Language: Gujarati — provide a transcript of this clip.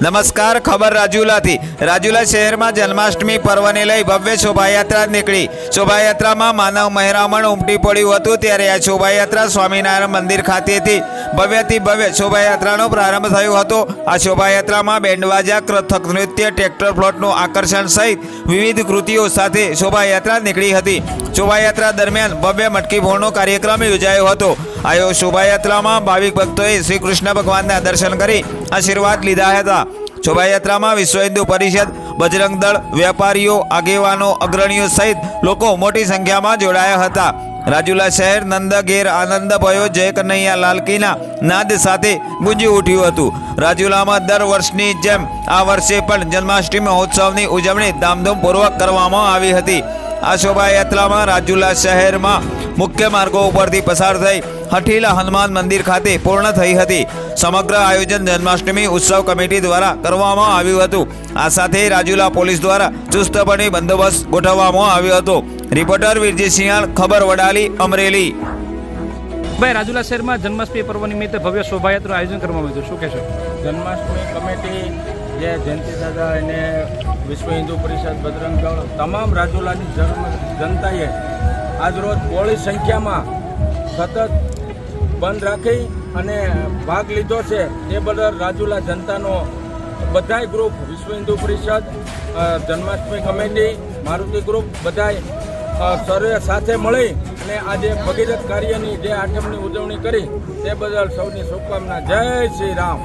નમસ્કાર, ખબર રાજુલાથી. રાજુલા શહેરમાં જન્માષ્ટમી પર્વને લઈ ભવ્ય શોભાયાત્રા નીકળી. શોભાયાત્રામાં માનવ મહેરામણ ઉમટી પડ્યું હતું ત્યારે આ શોભાયાત્રા સ્વામિનારાયણ મંદિર ખાતેથી ભવ્યથી ભવ્ય શોભાયાત્રાનો પ્રારંભ થયો હતો. આ શોભાયાત્રામાં બેન્ડવાજા, કથક, નૃત્ય, ટ્રેક્ટર ફ્લોટનું આકર્ષણ સહિત વિવિધ કૃતિઓ સાથે શોભાયાત્રા નીકળી હતી. શોભાયાત્રા દરમિયાન ભવ્ય મટકી ભોળનો કાર્યક્રમ યોજાયો હતો. આ શોભાયાત્રામાં ભાવિક ભક્તોએ શ્રી કૃષ્ણ ભગવાનના દર્શન કરી આશીર્વાદ લીધા હતા. શોભાયાત્રામાં વિશ્વ હિન્દુ પરિષદ, બજરંગ દળ વેપારીઓ આગેવાનો, અગ્રણીઓ સહિત લોકો મોટી સંખ્યામાં જોડાયા હતા. રાજુલા શહેર નંદઘેર આનંદ ભયો જય કનૈયા લાલકીના નાદ સાથે ગુંજી ઉઠ્યું હતું. રાજુલામાં દર વર્ષની જેમ આ વર્ષે પણ જન્માષ્ટમી મહોત્સવની ઉજવણી ધામધૂમપૂર્વક કરવામાં આવી હતી. આ શોભાયાત્રામાં રાજુલા શહેરમાં મુખ્ય માર્ગો ઉપરથી પસાર થઈ હઠીલા હનુમાન મંદિર ખાતે પૂર્ણ થઈ હતી. સમગ્ર આયોજન જન્માષ્ટમી ઉત્સવ કમિટી દ્વારા કરવામાં આવ્યું હતું. આ સાથે રાજુલા પોલીસ દ્વારા ચુસ્તપણે બંદોબસ્ત ગોઠવવામાં આવ્યો હતો. રિપોર્ટર વિરજી સિંહાણ ખબર વડાલી અમરેલી. ભાઈ રાજુલા શહેરમાં જન્માષ્ટમી પર્વ નિમિત્તે ભવ્ય શોભાયાત્રાનું આયોજન કરવામાં આવ્યું હતું. શું કહેશો? જન્માષ્ટમી કમિટી જે જયંતિ દાદા અને વિશ્વ હિન્દુ પરિષદ બજરંગ દળ તમામ રાજુલાની જન્મ જનતાએ આજરોજ બોળી સંખ્યામાં સતત બંધ રાખી અને ભાગ લીધો છે તે બદલ રાજુલા જનતાનો બધાય group Vishwa Hindu Parishad Janmashtami committee, Maruti group બધાય સર્વે સાથે મળી અને આજે ભગીરથ કાર્યની જે આઠમની ઉજવણી કરી તે બદલ સૌની શુભકામના. જય શ્રી રામ.